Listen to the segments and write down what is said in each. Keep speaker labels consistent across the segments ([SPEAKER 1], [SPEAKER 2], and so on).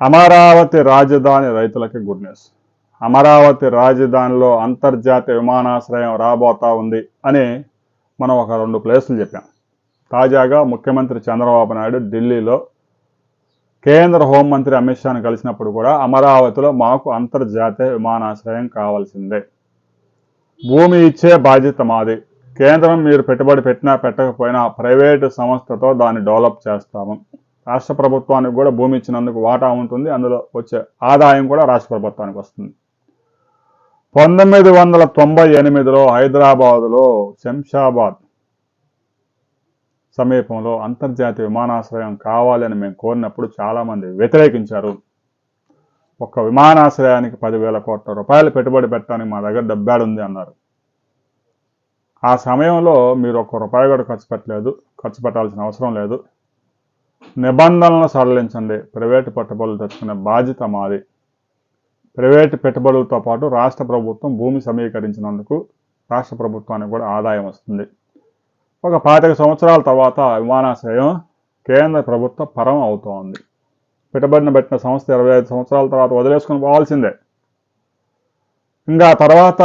[SPEAKER 1] అమరావతి రాజధాని రైతులకి good news. Amaravati రాజధానిలో అంతర్జాతీయ విమానాశ్రయం రాబోతా ఉంది అని మనం ఒక రెండు ప్లేసులు చెప్పాం. తాజాగా ముఖ్యమంత్రి చంద్రబాబు నాయుడు ఢిల్లీలో కేంద్ర హోంమంత్రి అమిత్ షాను కలిసినప్పుడు కూడా అమరావతిలో మాకు అంతర్జాతీయ విమానాశ్రయం కావాల్సిందే. భూమి ఇచ్చే బాధ్యత మాది. కేంద్రం మీరు పెట్టుబడి పెట్టినా పెట్టకపోయినా ప్రైవేటు సంస్థతో దాన్ని డెవలప్ చేస్తాము. రాష్ట్ర ప్రభుత్వానికి కూడా భూమి ఇచ్చినందుకు వాటా ఉంటుంది. అందులో వచ్చే ఆదాయం కూడా రాష్ట్ర ప్రభుత్వానికి వస్తుంది. పంతొమ్మిది వందల తొంభై ఎనిమిదిలో హైదరాబాదులో శంషాబాద్ సమీపంలో అంతర్జాతీయ విమానాశ్రయం కావాలని మేము కోరినప్పుడు చాలామంది వ్యతిరేకించారు. ఒక్క విమానాశ్రయానికి పదివేల కోట్ల రూపాయలు పెట్టుబడి పెట్టడానికి మా దగ్గర డబ్బాడుంది అన్నారు. ఆ సమయంలో మీరు ఒక్క రూపాయి కూడా ఖర్చు పెట్టలేదు ఖర్చు పెట్టాల్సిన అవసరం లేదు. నిబంధనలను సడలించండి. ప్రైవేటు పెట్టుబడులు తెచ్చుకునే బాధ్యత మాది. ప్రైవేటు పెట్టుబడులతో పాటు రాష్ట్ర ప్రభుత్వం భూమి సమీకరించినందుకు రాష్ట్ర ప్రభుత్వానికి కూడా ఆదాయం వస్తుంది. ఒక పాతిక సంవత్సరాల తర్వాత విమానాశ్రయం కేంద్ర ప్రభుత్వ పరం అవుతోంది. పెట్టుబడిన పెట్టిన సంస్థ ఇరవై ఐదు సంవత్సరాల తర్వాత వదిలేసుకొని పోవాల్సిందే. ఇంకా తర్వాత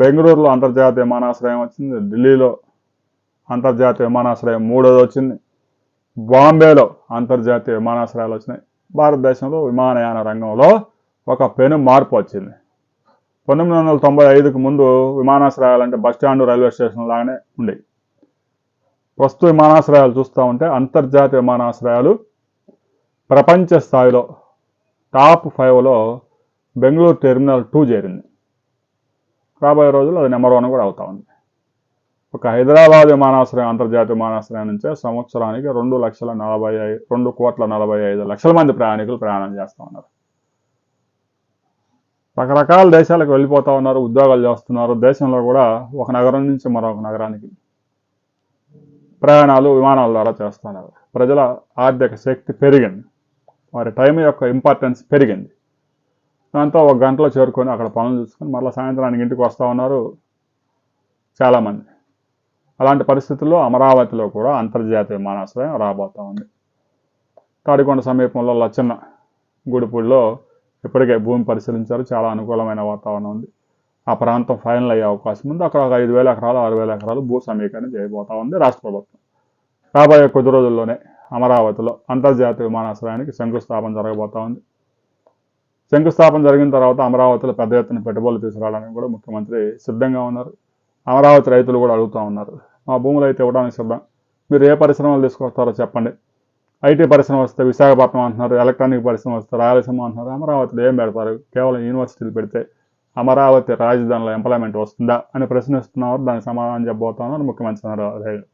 [SPEAKER 1] బెంగళూరులో అంతర్జాతీయ విమానాశ్రయం వచ్చింది. ఢిల్లీలో అంతర్జాతీయ విమానాశ్రయం మూడోది వచ్చింది. బాంబేలో అంతర్జాతీయ విమానాశ్రయాలు వచ్చినాయి. భారతదేశంలో విమానయాన రంగంలో ఒక పెను మార్పు వచ్చింది. పంతొమ్మిది వందల తొంభై ఐదుకు ముందు విమానాశ్రయాలు అంటే బస్టాండ్ రైల్వే స్టేషన్ లాగానే ఉండేవి. ప్రస్తుత విమానాశ్రయాలు చూస్తూ ఉంటే అంతర్జాతీయ విమానాశ్రయాలు ప్రపంచ స్థాయిలో టాప్ ఫైవ్లో బెంగళూరు టెర్మినల్ టూ చేరింది. రాబోయే రోజుల్లో అది నెంబర్ వన్ కూడా అవుతా ఉంది. ఒక హైదరాబాద్ విమానాశ్రయం అంతర్జాతీయ విమానాశ్రయం నుంచే సంవత్సరానికి రెండు లక్షల నలభై ఐదు రెండు కోట్ల నలభై ఐదు లక్షల మంది ప్రయాణికులు ప్రయాణం చేస్తూ ఉన్నారు. రకరకాల దేశాలకు వెళ్ళిపోతూ ఉన్నారు ఉద్యోగాలు చేస్తున్నారు. దేశంలో కూడా ఒక నగరం నుంచి మరొక నగరానికి ప్రయాణాలు విమానాల ద్వారా చేస్తున్నారు ప్రజల ఆర్థిక శక్తి పెరిగింది. వారి టైం యొక్క ఇంపార్టెన్స్ పెరిగింది. దాంతో ఒక గంటలో చేరుకొని అక్కడ పనులు చూసుకొని మళ్ళీ సాయంత్రానికి ఇంటికి వస్తూ ఉన్నారు చాలామంది. అలాంటి పరిస్థితుల్లో అమరావతిలో కూడా అంతర్జాతీయ విమానాశ్రయం రాబోతా ఉంది. తాడికొండ సమీపంలో లచ్చన్న గుడిపూడిలో ఇప్పటికే భూమి పరిశీలించారు. చాలా అనుకూలమైన వాతావరణం ఉంది. ఆ ప్రాంతం ఫైనల్ అయ్యే అవకాశం ఉంది. అక్కడ ఒక ఐదు వేల ఎకరాలు ఆరు వేల ఎకరాలు భూ సమీకరణ చేయబోతా ఉంది రాష్ట్ర ప్రభుత్వం. రాబోయే కొద్ది రోజుల్లోనే అమరావతిలో అంతర్జాతీయ విమానాశ్రయానికి శంకుస్థాపన జరగబోతా ఉంది. శంకుస్థాపన జరిగిన తర్వాత అమరావతిలో పెద్ద ఎత్తున పెట్టుబడులు తీసుకురావడానికి కూడా ముఖ్యమంత్రి సిద్ధంగా ఉన్నారు. అమరావతి రైతులు కూడా అడుగుతూ ఉన్నారు. మా భూములు అయితే ఇవ్వడానికి సిద్ధం. మీరు ఏ పరిశ్రమలు తీసుకొస్తారో చెప్పండి. ఐటీ పరిశ్రమ వస్తే విశాఖపట్నం అంటున్నారు ఎలక్ట్రానిక్ పరిశ్రమ వస్తే రాయలసీమ అంటున్నారు అమరావతిలో ఏం పెడతారు? కేవలం యూనివర్సిటీలు పెడితే అమరావతి రాజధానిలో ఎంప్లాయ్మెంట్ వస్తుందా అని ప్రశ్నిస్తున్నారు దానికి సమాధానం చెప్పబోతున్నారు ముఖ్యమంత్రి చంద్రబాబు